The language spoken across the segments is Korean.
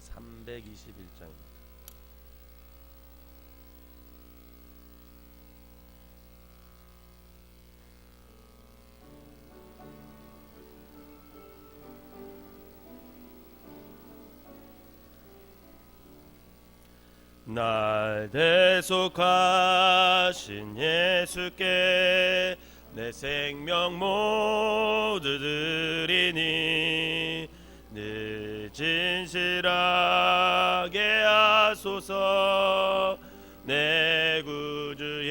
321장입니다. 날 대속하신 예수께 내 생명 모두 드리니 늘 진실하게 하소서. 내 구주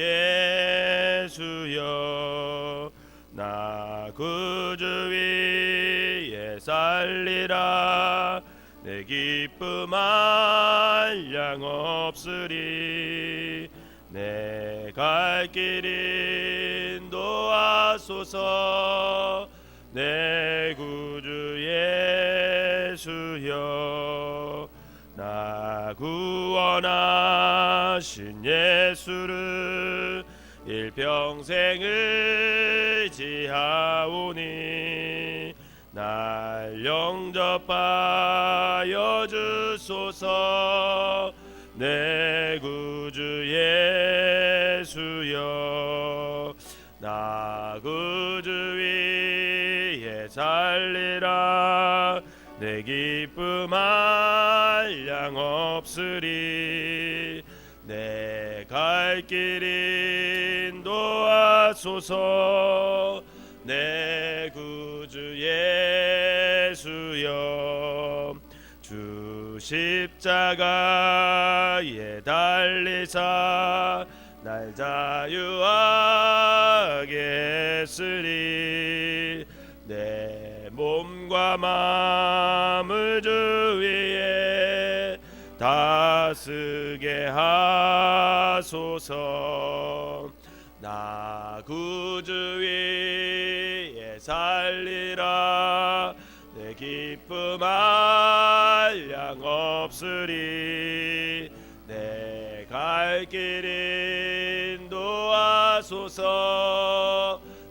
예수여 나 구주 위에 살리라. 내 기쁨 한량 없으리. 내 갈 길 인 도하소서. 내 구주 예수여 나 구원하신 예수를 일평생을 지하오니 날 영접하여 주소서. 내 구주 예수여 나 구주 위에 살리라 내 기쁨 한량 없으리. 내 갈 길 인도하소서. 내 구주 예수여. 주 십자가에 달리사 날 자유하게 했으리 마음을 주 위에 다스게 하소서. 나 구주 위에 살리라. 내 기쁨 한량 없으리. 내 갈 길 인 도하소서.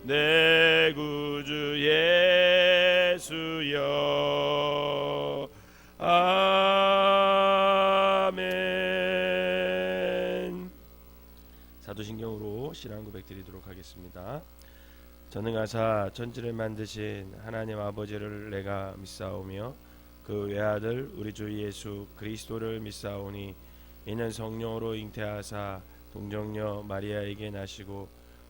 내 구주 예수여 아멘 사도신경으로 신앙 고백 드리도록 하겠습니다. 전능하사 천지를 만드신 하나님 아버지를 내가 믿사오며 그 외아들 우리 주 예수 그리스도를 믿사오니 이는 성령으로 잉태하사 동정녀 마리아에게 나시고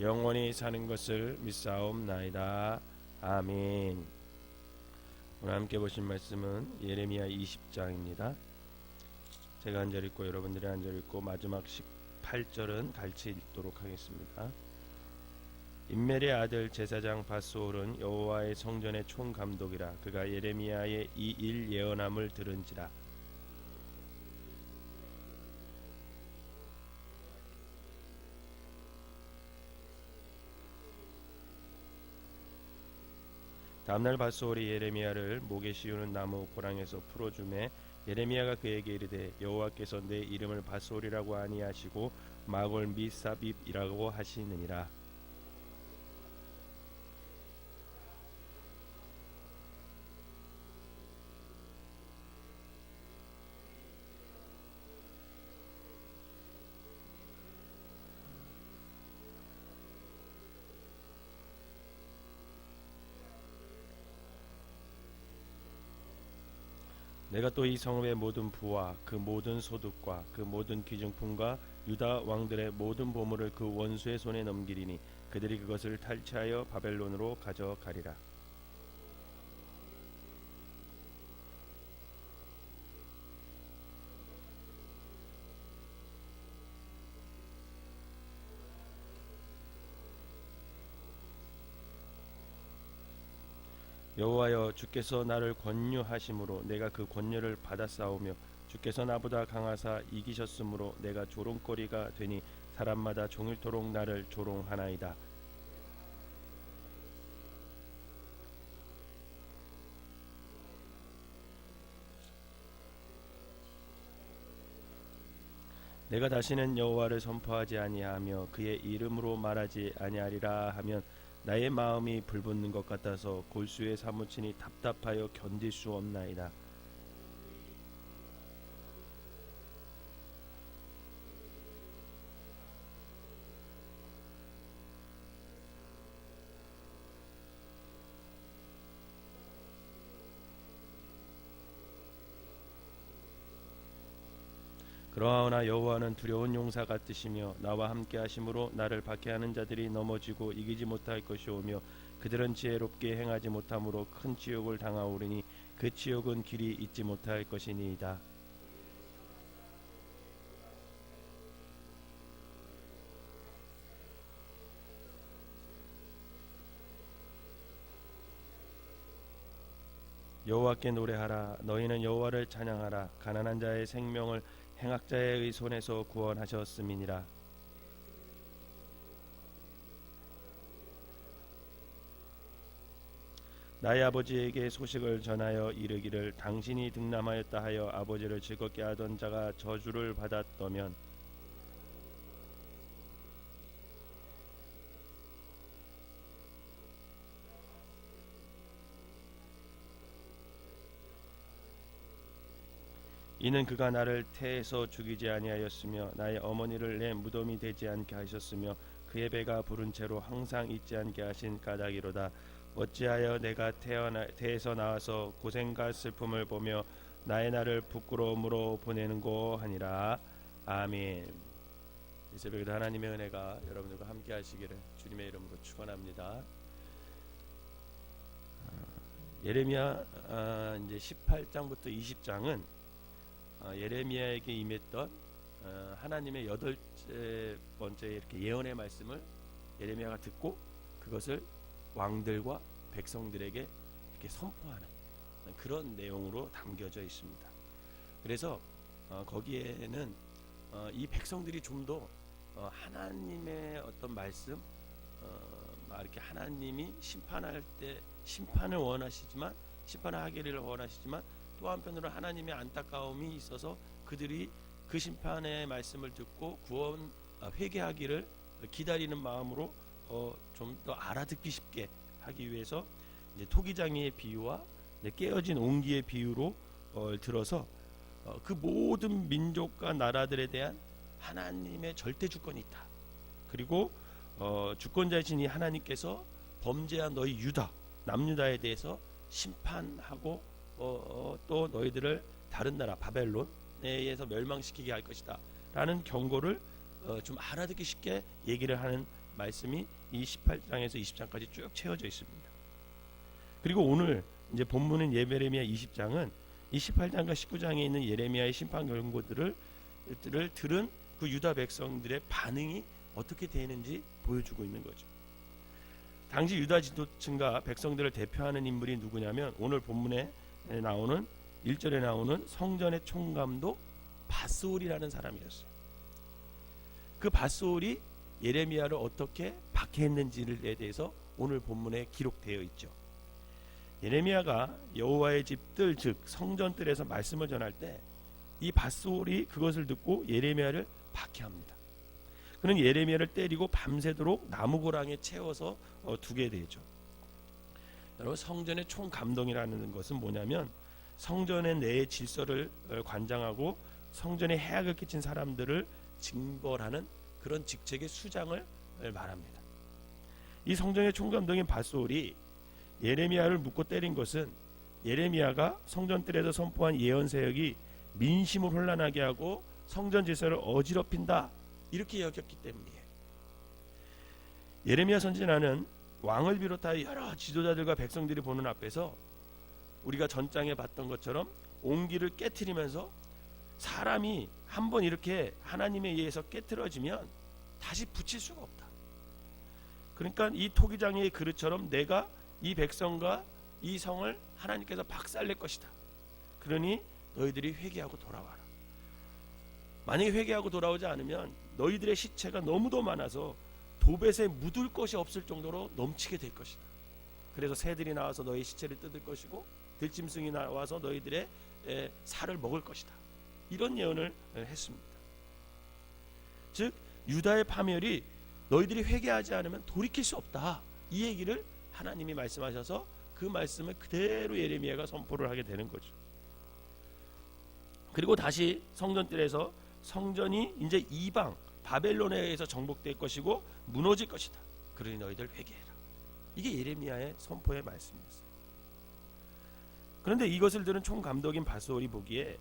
영원히 사는 것을 믿사옵나이다. 아멘. 오늘 함께 보신 말씀은 예레미야 20장입니다. 제가 한 절 읽고 여러분들이 한 절 읽고 마지막 18절은 같이 읽도록 하겠습니다. 인멜의 아들 제사장 바스올은 여호와의 성전의 총감독이라 그가 예레미야의 이 일 예언함을 들은지라 다음날 바스올이 예레미야를 목에 씌우는 나무 고랑에서 풀어주매 예레미야가 그에게 이르되 여호와께서 내 이름을 바스올이라고 아니하시고 마골 미사빕이라고 하시느니라 내가 또 이 성읍의 모든 부와 그 모든 소득과 그 모든 귀중품과 유다 왕들의 모든 보물을 그 원수의 손에 넘기리니 그들이 그것을 탈취하여 바벨론으로 가져가리라. 주께서 나를 권유하심으로 내가 그 권유를 싸우며 주께서 나보다 강하사 이기셨으므로 내가 조롱거리가 되니 사람마다 종일토록 나를 조롱하나이다. 내가 다시는 여호와를 선포하지 아니하며 그의 이름으로 말하지 아니하리라 하면 나의 마음이 불붙는 것 같아서 골수에 사무치니 답답하여 견딜 수 없나이다. 그러하오나 여호와는 두려운 용사 같으시며 나와 함께 하심으로 나를 박해하는 자들이 넘어지고 이기지 못할 것이오며 그들은 지혜롭게 행하지 못함으로 큰 지옥을 당하오리니 그 지옥은 길이 잊지 못할 것이니이다. 여호와께 노래하라 너희는 여호와를 찬양하라 가난한 자의 생명을 행악자의 손에서 구원하셨음이니라. 나의 아버지에게 소식을 전하여 이르기를 당신이 등남하였다 하여 아버지를 즐겁게 하던 자가 저주를 받았더면 이는 그가 나를 태에서 죽이지 아니하였으며 나의 어머니를 내 무덤이 되지 않게 하셨으며 그의 배가 부른 채로 항상 있지 않게 하신 까닭이로다. 어찌하여 내가 태어나 태에서 나와서 고생과 슬픔을 보며 나의 날을 부끄러움으로 보내는고 하니라. 아멘. 이 새벽에도 하나님의 은혜가 여러분들과 함께 하시기를 주님의 이름으로 축원합니다. 예레미야 아, 이제 18장부터 20장은 어, 예레미야에게 임했던 어, 하나님의 여덟째 번째 이렇게 예언의 말씀을 예레미야가 듣고 그것을 왕들과 백성들에게 이렇게 선포하는 그런 내용으로 담겨져 있습니다. 그래서 어, 거기에는 어, 이 백성들이 좀더 어, 하나님의 어떤 말씀, 어, 막 이렇게 하나님이 심판할 때 심판을 원하시지만 심판을 하기를 원하시지만 또 한편으로 하나님의 안타까움이 있어서 그들이 그 심판의 말씀을 듣고 구원 아, 회개하기를 기다리는 마음으로 어, 좀 더 알아듣기 쉽게 하기 위해서 이제 토기장이의 비유와 깨어진 옹기의 비유로 어, 들어서 어, 그 모든 민족과 나라들에 대한 하나님의 절대 주권이 있다. 그리고 어, 주권자이신 이 하나님께서 범죄한 너희 유다 남유다에 대해서 심판하고 어, 어, 또 너희들을 다른 나라 바벨론에 의해서 멸망시키게 할 것이다. 라는 경고를 어, 좀 알아듣기 쉽게 얘기를 하는 말씀이 이 18장에서 20장까지 쭉 채워져 있습니다. 그리고 오늘 이제 본문은 예레미야 20장은 이 18장과 19장에 있는 예레미야의 심판 경고들을 들을 들은 그 유다 백성들의 반응이 어떻게 되는지 보여주고 있는 거죠. 당시 유다 지도층과 백성들을 대표하는 인물이 누구냐면 오늘 본문에 나오는 1절에 나오는 성전의 총감독 바스올이라는 사람이었어요. 그 바스올이 예레미야를 어떻게 박해했는지에 대해서 오늘 본문에 기록되어 있죠. 예레미야가 여호와의 집들 즉 성전들에서 말씀을 전할 때 이 바스올이 그것을 듣고 예레미야를 박해합니다. 그는 예레미야를 때리고 밤새도록 나무고랑에 채워서 어, 두게 되죠. 여러분 성전의 총감독이라는 것은 뭐냐면 성전의 내의 질서를 어, 관장하고 성전에 해악을 끼친 사람들을 징벌하는 그런 직책의 수장을 어, 말합니다. 이 성전의 총감독인 바솔이 예레미야를 묶고 때린 것은 예레미야가 성전뜰에서 선포한 예언 사역이 민심을 혼란하게 하고 성전 질서를 어지럽힌다 이렇게 여겼기 때문이에요. 예레미야 선지자는 왕을 비롯하여 여러 지도자들과 백성들이 보는 앞에서 우리가 전장에 봤던 것처럼 옹기를 깨뜨리면서 사람이 한 번 이렇게 하나님에 의해서 깨뜨려지면 다시 붙일 수가 없다. 그러니까 이 토기장의 그릇처럼 내가 이 백성과 이 성을 하나님께서 박살낼 것이다. 그러니 너희들이 회개하고 돌아와라. 만약에 회개하고 돌아오지 않으면 너희들의 시체가 너무도 많아서 도벳에 묻을 것이 없을 정도로 넘치게 될 것이다. 그래서 새들이 나와서 너희 시체를 뜯을 것이고 들짐승이 나와서 너희들의 에, 살을 먹을 것이다. 이런 예언을 에, 했습니다. 즉 유다의 파멸이 너희들이 회개하지 않으면 돌이킬 수 없다. 이 얘기를 하나님이 말씀하셔서 그 말씀을 그대로 예레미야가 선포를 하게 되는 거죠. 그리고 다시 성전뜰에서 성전이 이제 이방 바벨론에 의해서 정복될 것이고 무너질 것이다. 그러니 너희들 회개해라. 이게 예레미야의 선포의 말씀이었어요. 그런데 이것을 들은 총감독인 바스올이 보기에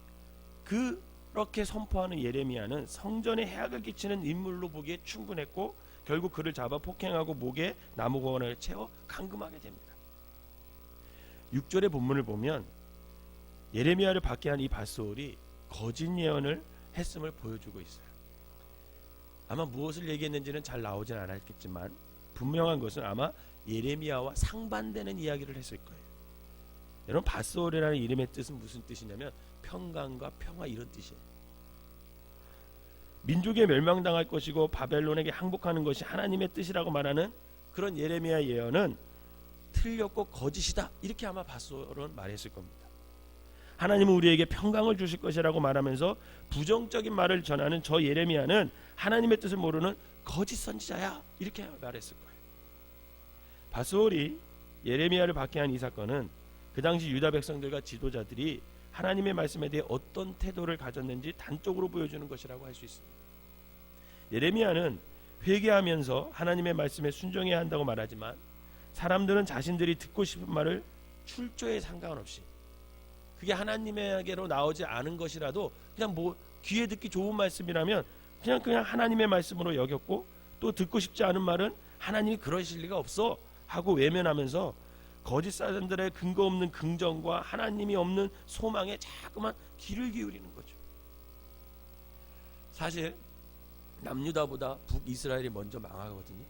그렇게 선포하는 예레미야는 성전에 해악을 끼치는 인물로 보기에 충분했고 결국 그를 잡아 폭행하고 목에 나무건을 채워 감금하게 됩니다. 6절의 본문을 보면 예레미야를 받게 한 이 바스올이 거짓 예언을 했음을 보여주고 있어요. 아마 무엇을 얘기했는지는 잘 나오진 않았겠지만 분명한 것은 아마 예레미야와 상반되는 이야기를 했을 거예요. 여러분 바스올이라는 이름의 뜻은 무슨 뜻이냐면 평강과 평화 이런 뜻이에요. 민족에 멸망당할 것이고 바벨론에게 항복하는 것이 하나님의 뜻이라고 말하는 그런 예레미야 예언은 틀렸고 거짓이다 이렇게 아마 바스올은 말했을 겁니다. 하나님은 우리에게 평강을 주실 것이라고 말하면서 부정적인 말을 전하는 저 예레미야는 하나님의 뜻을 모르는 거짓 선지자야 이렇게 말했을 거예요. 바스올이 예레미야를 받게 한 이 사건은 그 당시 유다 백성들과 지도자들이 하나님의 말씀에 대해 어떤 태도를 가졌는지 단적으로 보여주는 것이라고 할 수 있습니다. 예레미야는 회개하면서 하나님의 말씀에 순종해야 한다고 말하지만 사람들은 자신들이 듣고 싶은 말을 출조에 상관없이 그게 하나님에게로 나오지 않은 것이라도 그냥 뭐 귀에 듣기 좋은 말씀이라면 그냥 그냥 하나님의 말씀으로 여겼고 또 듣고 싶지 않은 말은 하나님이 그러실 리가 없어 하고 외면하면서 거짓 사람들의 근거 없는 긍정과 하나님이 없는 소망에 자꾸만 귀를 기울이는 거죠. 사실 남유다보다 북이스라엘이 먼저 망하거든요.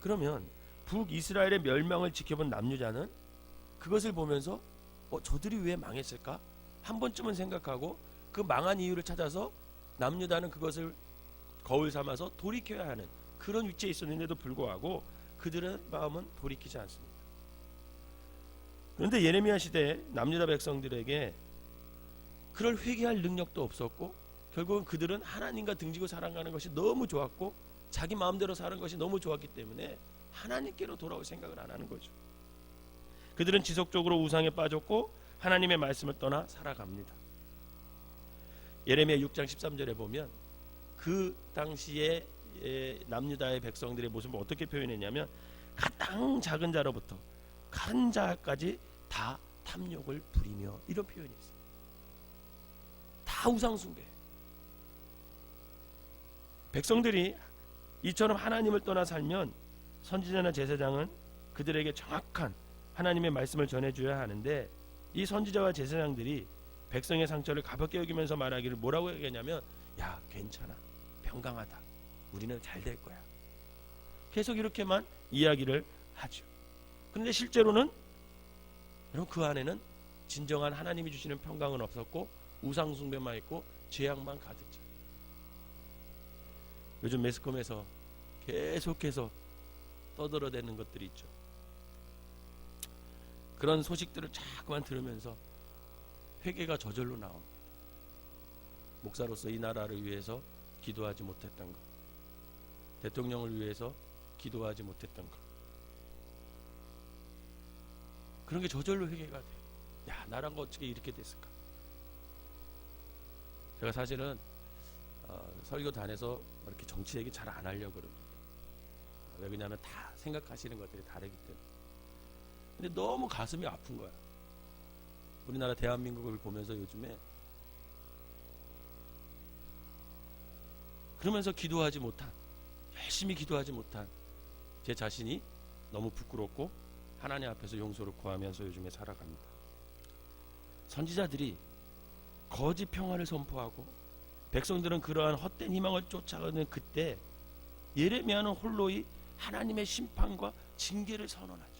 그러면 북이스라엘의 멸망을 지켜본 남유다는 그것을 보면서 어, 저들이 왜 망했을까? 한 번쯤은 생각하고 그 망한 이유를 찾아서 남유다는 그것을 거울 삼아서 돌이켜야 하는 그런 위치에 있었는데도 불구하고 그들의 마음은 돌이키지 않습니다. 그런데 예레미야 시대 남유다 백성들에게 그럴 회개할 능력도 없었고 결국은 그들은 하나님과 등지고 살아가는 것이 너무 좋았고 자기 마음대로 사는 것이 너무 좋았기 때문에 하나님께로 돌아올 생각을 안 하는 거죠. 그들은 지속적으로 우상에 빠졌고 하나님의 말씀을 떠나 살아갑니다. 예레미야 6장 13절에 보면 그 당시에 남유다의 백성들의 모습을 어떻게 표현했냐면 가장 작은 자로부터 큰 자까지 다 탐욕을 부리며 이런 표현이 있어요. 다 우상 숭배. 백성들이 이처럼 하나님을 떠나 살면 선지자나 제사장은 그들에게 정확한 하나님의 말씀을 전해줘야 하는데 이 선지자와 제사장들이 백성의 상처를 가볍게 여기면서 말하기를 뭐라고 얘기하냐면 야 괜찮아. 평강하다. 우리는 잘 될 거야. 계속 이렇게만 이야기를 하죠. 그런데 실제로는 여러분 그 안에는 진정한 하나님이 주시는 평강은 없었고 우상 숭배만 있고 죄악만 가득죠 요즘 매스컴에서 계속해서 떠들어대는 것들이 있죠 그런 소식들을 자꾸만 들으면서 회개가 저절로 나옵니다. 목사로서 이 나라를 위해서 기도하지 못했던 것, 대통령을 위해서 기도하지 못했던 것, 그런 게 저절로 회개가 돼. 야, 나라가 어떻게 이렇게 됐을까? 제가 사실은 어, 설교단에서 이렇게 정치 얘기 잘 안 하려고 그럽니다. 왜 그러냐면 다 생각하시는 것들이 다르기 때문에. 근데 너무 가슴이 아픈 거야. 우리나라 대한민국을 보면서 요즘에 그러면서 기도하지 못한 열심히 기도하지 못한 제 자신이 너무 부끄럽고 하나님 앞에서 용서를 구하면서 요즘에 살아갑니다. 선지자들이 거짓 평화를 선포하고 백성들은 그러한 헛된 희망을 쫓아가는 그때 예레미야는 홀로이 하나님의 심판과 징계를 선언하죠.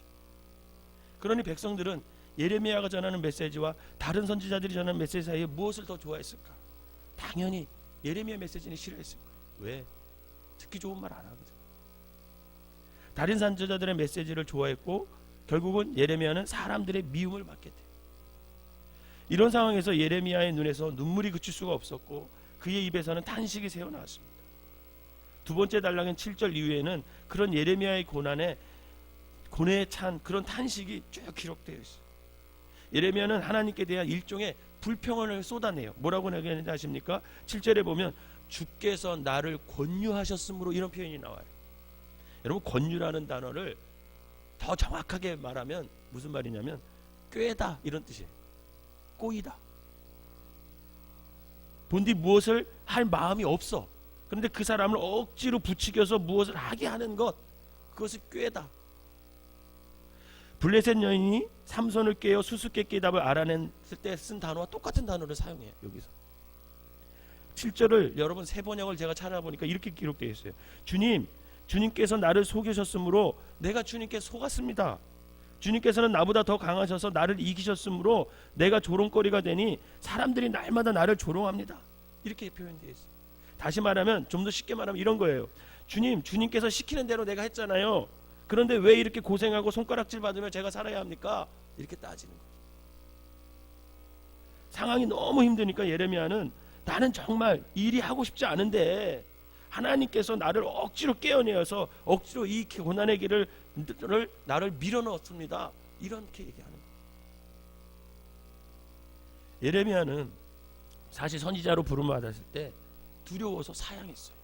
그러니 백성들은 예레미야가 전하는 메시지와 다른 선지자들이 전하는 메시지 사이에 무엇을 더 좋아했을까? 당연히 예레미야 메시지는 싫어했을 거예요. 왜? 듣기 좋은 말 안 하거든. 다른 선지자들의 메시지를 좋아했고 결국은 예레미야는 사람들의 미움을 받게 돼. 이런 상황에서 예레미야의 눈에서 눈물이 그칠 수가 없었고 그의 입에서는 탄식이 새어 나왔습니다. 두 번째 단락인 7절 이후에는 그런 예레미야의 고난에 고뇌에 찬 그런 탄식이 쭉 기록되어 있어요. 예레미야는 하나님께 대한 일종의 불평을 쏟아내요. 뭐라고 얘기하는지 아십니까? 7절에 보면 주께서 나를 권유하셨으므로 이런 표현이 나와요. 여러분 권유라는 단어를 더 정확하게 말하면 무슨 말이냐면 꾀다 이런 뜻이에요. 꼬이다. 본디 무엇을 할 마음이 없어. 그런데 그 사람을 억지로 부추겨서 무엇을 하게 하는 것 그것을 꾀다. 블레셋 여인이 삼손을 깨어 수수께끼 답을 알아냈을 때 쓴 단어와 똑같은 단어를 사용해요. 여기서. 7절을 여러분 세 번역을 제가 찾아보니까 이렇게 기록되어 있어요. 주님, 주님께서 나를 속이셨으므로 내가 주님께 속았습니다. 주님께서는 나보다 더 강하셔서 나를 이기셨으므로 내가 조롱거리가 되니 사람들이 날마다 나를 조롱합니다. 이렇게 표현되어 있어요. 다시 말하면 좀 더 쉽게 말하면 이런 거예요. 주님, 주님께서 시키는 대로 내가 했잖아요. 그런데 왜 이렇게 고생하고 손가락질 받으며 제가 살아야 합니까? 이렇게 따지는. 상황이 너무 힘드니까 예레미야는 나는 정말 일이 하고 싶지 않은데 하나님께서 나를 억지로 깨어내어서 억지로 이 고난의 길을 나를 밀어넣었습니다. 이렇게 얘기하는 거예요. 예레미야는 사실 선지자로 부름 받았을 때 두려워서 사양했어요.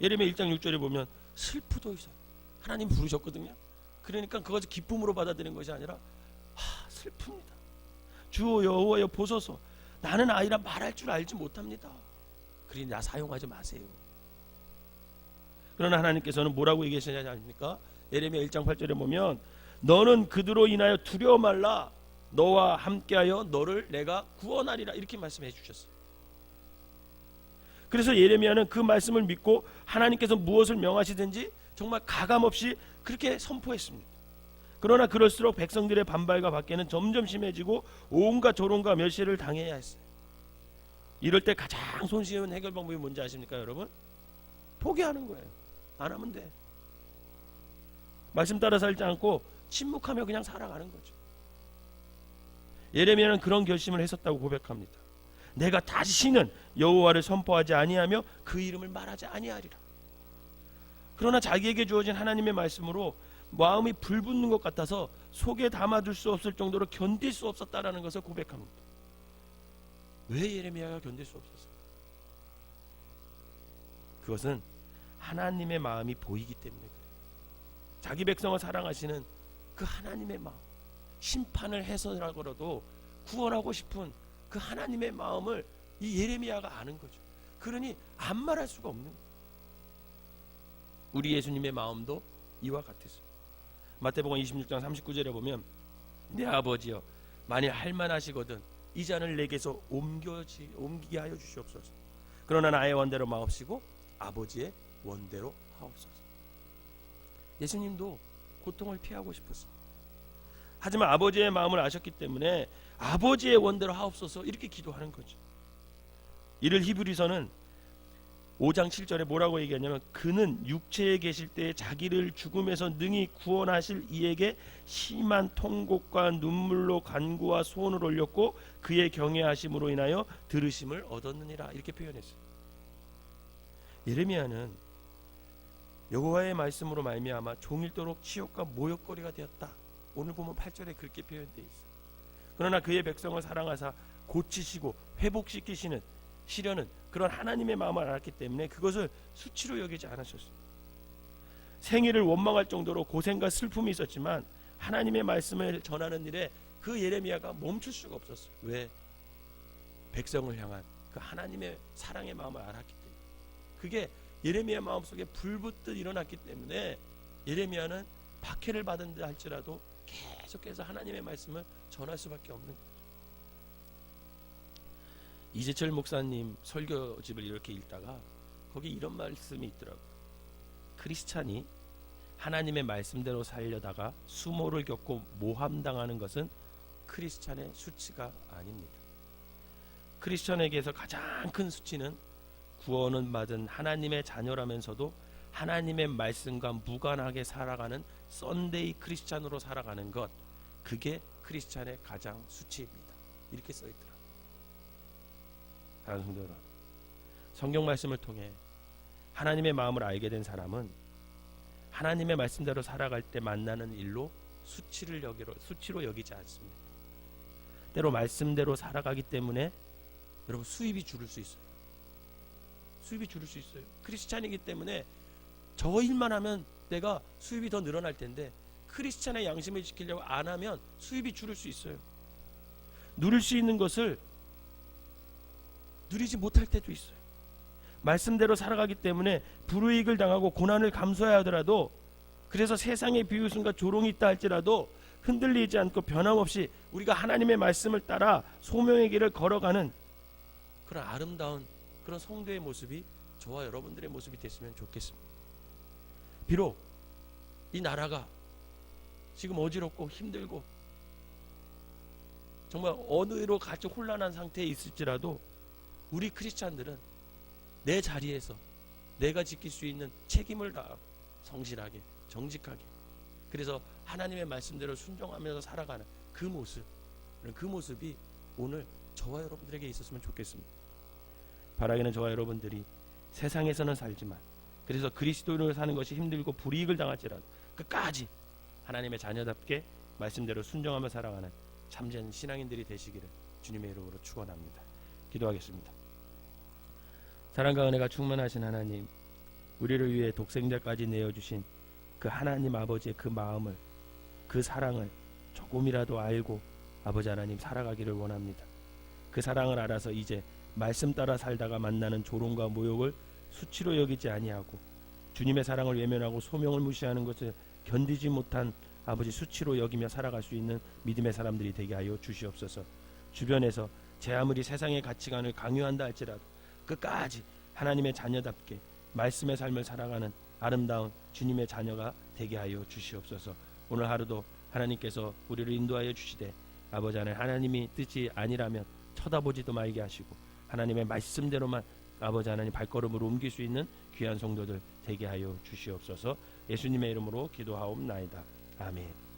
예레미야 1장 6절에 보면 슬프도 있어요. 하나님 부르셨거든요. 그러니까 그것을 기쁨으로 받아들이는 것이 아니라 아, 슬픕니다. 주 여호와여 보소서 나는 아이라 말할 줄 알지 못합니다. 그러니 나 사용하지 마세요. 그러나 하나님께서는 뭐라고 얘기하시냐 아닙니까? 예레미야 1장 8절에 보면 너는 그들로 인하여 두려워 말라 너와 함께하여 너를 내가 구원하리라 이렇게 말씀해 주셨어요. 그래서 예레미야는 그 말씀을 믿고 하나님께서 무엇을 명하시든지 정말 가감 없이 그렇게 선포했습니다. 그러나 그럴수록 백성들의 반발과 박해는 점점 심해지고 온갖 조롱과 멸시를 당해야 했어요. 이럴 때 가장 손쉬운 해결 방법이 뭔지 아십니까, 여러분? 포기하는 거예요. 안 하면 돼. 말씀 따라 살지 않고 침묵하며 그냥 살아가는 거죠. 예레미야는 그런 결심을 했었다고 고백합니다. 내가 다시는 여호와를 선포하지 아니하며 그 이름을 말하지 아니하리라. 그러나 자기에게 주어진 하나님의 말씀으로 마음이 불붙는 것 같아서 속에 담아둘 수 없을 정도로 견딜 수 없었다라는 것을 고백합니다. 왜 예레미야가 견딜 수 없었어요? 그것은 하나님의 마음이 보이기 때문에 그래요. 자기 백성을 사랑하시는 그 하나님의 마음, 심판을 해서라고라도 구원하고 싶은 그 하나님의 마음을 이 예레미야가 아는 거죠. 그러니 안 말할 수가 없는 거예요. 우리 예수님의 마음도 이와 같았어요. 마태복음 26장 39절에 보면 내 아버지여 만일 할만하시거든 이 잔을 내게서 옮겨지 옮기게 하여 주시옵소서. 그러나 나의 원대로 마옵시고 아버지의 원대로 하옵소서. 예수님도 고통을 피하고 싶었어요. 하지만 아버지의 마음을 아셨기 때문에 아버지의 원대로 하옵소서 이렇게 기도하는 거죠. 이를 히브리서는 5장 7절에 뭐라고 얘기하냐면 그는 육체에 계실 때 자기를 죽음에서 능히 구원하실 이에게 심한 통곡과 눈물로 간구와 소원을 올렸고 그의 경외하심으로 인하여 들으심을 얻었느니라 이렇게 표현했어요. 예레미야는 여호와의 말씀으로 말미암아 종일도록 치욕과 모욕거리가 되었다. 오늘 보면 8절에 그렇게 표현되어 있어요. 그러나 그의 백성을 사랑하사 고치시고 회복시키시는 시련은 그런 하나님의 마음을 알았기 때문에 그것을 수치로 여기지 않으셨어요. 생애를 원망할 정도로 고생과 슬픔이 있었지만 하나님의 말씀을 전하는 일에 그 예레미야가 멈출 수가 없었어요. 왜? 백성을 향한 그 하나님의 사랑의 마음을 알았기 때문에. 그게 예레미야 마음속에 불붙듯 일어났기 때문에 예레미야는 박해를 받은 듯 할지라도 계속해서 하나님의 말씀을 전할 수밖에 없는 거예요. 이재철 목사님 설교집을 이렇게 읽다가 거기 이런 말씀이 있더라고요. 크리스찬이 하나님의 말씀대로 살려다가 수모를 겪고 모함당하는 것은 크리스찬의 수치가 아닙니다. 크리스천에게서 가장 큰 수치는 구원은 받은 하나님의 자녀라면서도 하나님의 말씀과 무관하게 살아가는 썬데이 크리스찬으로 살아가는 것 그게 크리스찬의 가장 수치입니다. 이렇게 써 있더라. 사랑하는 성도 여러분, 성경 말씀을 통해 하나님의 마음을 알게 된 사람은 하나님의 말씀대로 살아갈 때 만나는 일로 수치를 여기로 수치로 여기지 않습니다. 때로 말씀대로 살아가기 때문에 여러분 수입이 줄을 수 있어요. 수입이 줄을 수 있어요. 크리스찬이기 때문에 저 일만 하면 내가 수입이 더 늘어날 텐데 크리스찬의 양심을 지키려고 안 하면 수입이 줄을 수 있어요. 누릴 수 있는 것을 누리지 못할 때도 있어요. 말씀대로 살아가기 때문에 불이익을 당하고 고난을 감수해야 하더라도 그래서 세상의 비웃음과 조롱이 있다 할지라도 흔들리지 않고 변함없이 우리가 하나님의 말씀을 따라 소명의 길을 걸어가는 그런 아름다운 그런 성도의 모습이 저와 여러분들의 모습이 됐으면 좋겠습니다. 비록 이 나라가 지금 어지럽고 힘들고 정말 어느로 같이 혼란한 상태에 있을지라도 우리 크리스찬들은 내 자리에서 내가 지킬 수 있는 책임을 다하고 성실하게 정직하게 그래서 하나님의 말씀대로 순종하면서 살아가는 그 모습 그 모습이 오늘 저와 여러분들에게 있었으면 좋겠습니다. 바라기는 저와 여러분들이 세상에서는 살지만 그래서 그리스도인으로 사는 것이 힘들고 불이익을 당할지라도 끝까지 하나님의 자녀답게 말씀대로 순종하며 살아가는 참된 신앙인들이 되시기를 주님의 이름으로 축원합니다. 기도하겠습니다. 사랑과 은혜가 충만하신 하나님, 우리를 위해 독생자까지 내어 주신 그 하나님 아버지의 그 마음을 그 사랑을 조금이라도 알고 아버지 하나님 살아가기를 원합니다. 그 사랑을 알아서 이제 말씀 따라 살다가 만나는 조롱과 모욕을 수치로 여기지 아니하고 주님의 사랑을 외면하고 소명을 무시하는 것을 견디지 못한 아버지 수치로 여기며 살아갈 수 있는 믿음의 사람들이 되게 하여 주시옵소서. 주변에서 제 아무리 세상의 가치관을 강요한다 할지라도 끝까지 하나님의 자녀답게 말씀의 삶을 살아가는 아름다운 주님의 자녀가 되게 하여 주시옵소서. 오늘 하루도 하나님께서 우리를 인도하여 주시되 아버지 하나님 하나님이 뜻이 아니라면 쳐다보지도 말게 하시고 하나님의 말씀대로만 아버지 하나님 발걸음으로 옮길 수 있는 귀한 성도들 되게 하여 주시옵소서. 예수님의 이름으로 기도하옵나이다. 아멘.